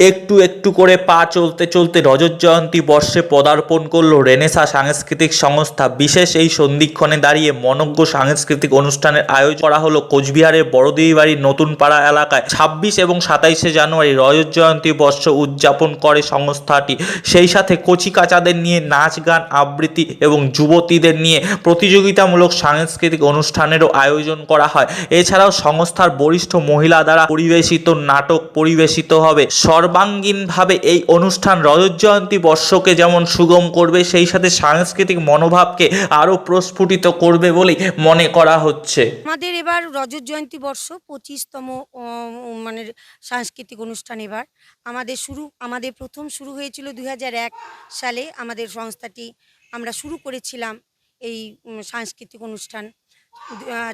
একটু একটু করে পা চলতে চলতে রজত জয়ন্তী বর্ষে পদার্পণ করল রেনেসা সাংস্কৃতিক সংস্থা। বিশেষ এই সন্ধিক্ষণে দাঁড়িয়ে মনজ্ঞ সাংস্কৃতিক অনুষ্ঠানের আয়োজন করা হলো কোচবিহারের বড়দিবাড়ির নতুন পাড়া এলাকায়। ছাব্বিশ এবং সাতাইশে জানুয়ারি রজত জয়ন্তী বর্ষ উদযাপন করে সংস্থাটি। সেই সাথে কচিকাচাদের নিয়ে নাচ গান, আবৃত্তি এবং যুবতীদের নিয়ে প্রতিযোগিতামূলক সাংস্কৃতিক অনুষ্ঠানেরও আয়োজন করা হয়। এছাড়াও সংস্থার বরিষ্ঠ মহিলা দ্বারা পরিবেশিত নাটক পরিবেশিত হবে। সর্বাঙ্গীনভাবে এই অনুষ্ঠান রজত জয়ন্তী বর্ষকে যেমন সুগম করবে, সেই সাথে সাংস্কৃতিক মনোভাবকে আরও প্রস্ফুটিত করবে বলেই মনে করা হচ্ছে। আমাদের এবার রজত জয়ন্তী বর্ষ, পঁচিশতম মানে সাংস্কৃতিক অনুষ্ঠান এবার। আমাদের শুরু, আমাদের প্রথম শুরু হয়েছিল দুই হাজার এক সালে। আমাদের সংস্থাটি আমরা শুরু করেছিলাম এই সাংস্কৃতিক অনুষ্ঠান।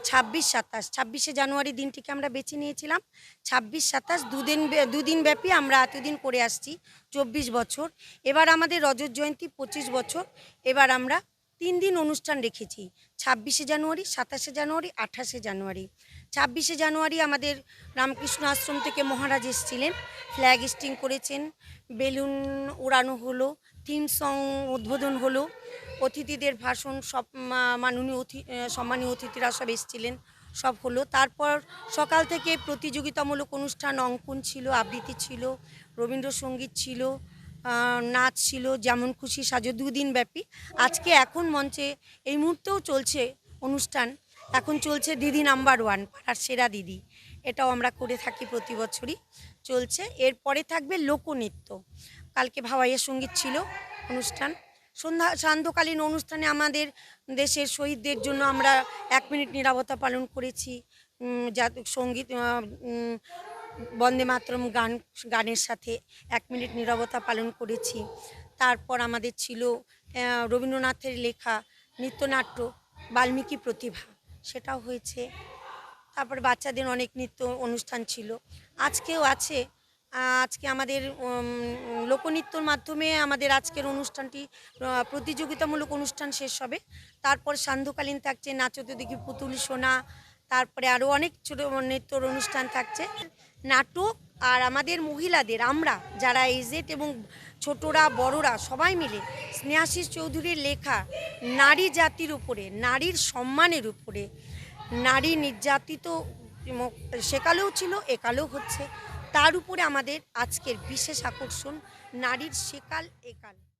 ছাব্বিশ সাতাশ। ছাব্বিশে জানুয়ারি দিনটিকে আমরা বেছে নিয়েছিলাম। ছাব্বিশ সাতাশ দুদিন দুদিন ব্যাপী আমরা এতদিন করে আসছি, চব্বিশ বছর। এবার আমাদের রজত জয়ন্তী পঁচিশ বছর। এবার আমরা তিন দিন অনুষ্ঠান রেখেছি, ছাব্বিশে জানুয়ারি, সাতাশে জানুয়ারি, আঠাশে জানুয়ারি। ছাব্বিশে জানুয়ারি আমাদের রামকৃষ্ণ আশ্রম থেকে মহারাজ এসেছিলেন। ফ্ল্যাগ স্টিং করেছেন, বেলুন উড়ানো হলো, থিম সং উদ্বোধন হলো। অতিথিদের ভাষণ, সব মাননীয় অতি সম্মানীয় অতিথিরা সব এসেছিলেন, সব হলো। তারপর সকাল থেকে প্রতিযোগিতামূলক অনুষ্ঠান, অঙ্কন ছিল, আবৃত্তি ছিল, রবীন্দ্রসঙ্গীত ছিল নাচ ছিল, যেমন খুশি সাজো, দুদিন ব্যাপী। আজকে এখন মঞ্চে এই মুহূর্তেও চলছে অনুষ্ঠান। এখন চলছে দিদি নাম্বার ওয়ান, পাড়ার সেরা দিদি। এটাও আমরা করে থাকি প্রতি বছরই। চলছে। এরপরে থাকবে লোকনৃত্য। কালকে ভাওয়াইয়ের সংগীত ছিল অনুষ্ঠান। সন্ধ্যা, সান্ধ্যকালীন অনুষ্ঠানে আমাদের দেশের শহীদদের জন্য আমরা এক মিনিট নিরাপত্তা পালন করেছি। যা সংগীত বন্দে মাতরম গান, গানের সাথে এক মিনিট নীরবতা পালন করেছি। তারপর আমাদের ছিল রবীন্দ্রনাথের লেখা নৃত্যনাট্য, বাল্মীকি প্রতিভা, সেটাও হয়েছে। তারপর বাচ্চাদের অনেক নৃত্য অনুষ্ঠান ছিল। আজকেও আছে আজকে আমাদের লোকনৃত্যর মাধ্যমে আমাদের আজকের অনুষ্ঠানটি প্রতিযোগিতামূলক অনুষ্ঠান শেষ হবে। তারপর সান্ধ্যকালীন থাকছে নাচতে দেখি পুতুল, সোনা, তারপরে আরও অনেক ছোটো নৃত্যর অনুষ্ঠান থাকছে। নাটক আর আমাদের মহিলাদের, আমরা যারা এজেড এবং ছোটরা, বড়রা, সবাই মিলে স্নেহাশিস চৌধুরীর লেখা নারী জাতির উপরে, নারীর সম্মানের উপরে, নারী নির্যাতিত সেকালেও ছিল, একালেও হচ্ছে। তার উপরে আমাদের আজকের বিশেষ আকর্ষণ নারীর সেকাল একাল।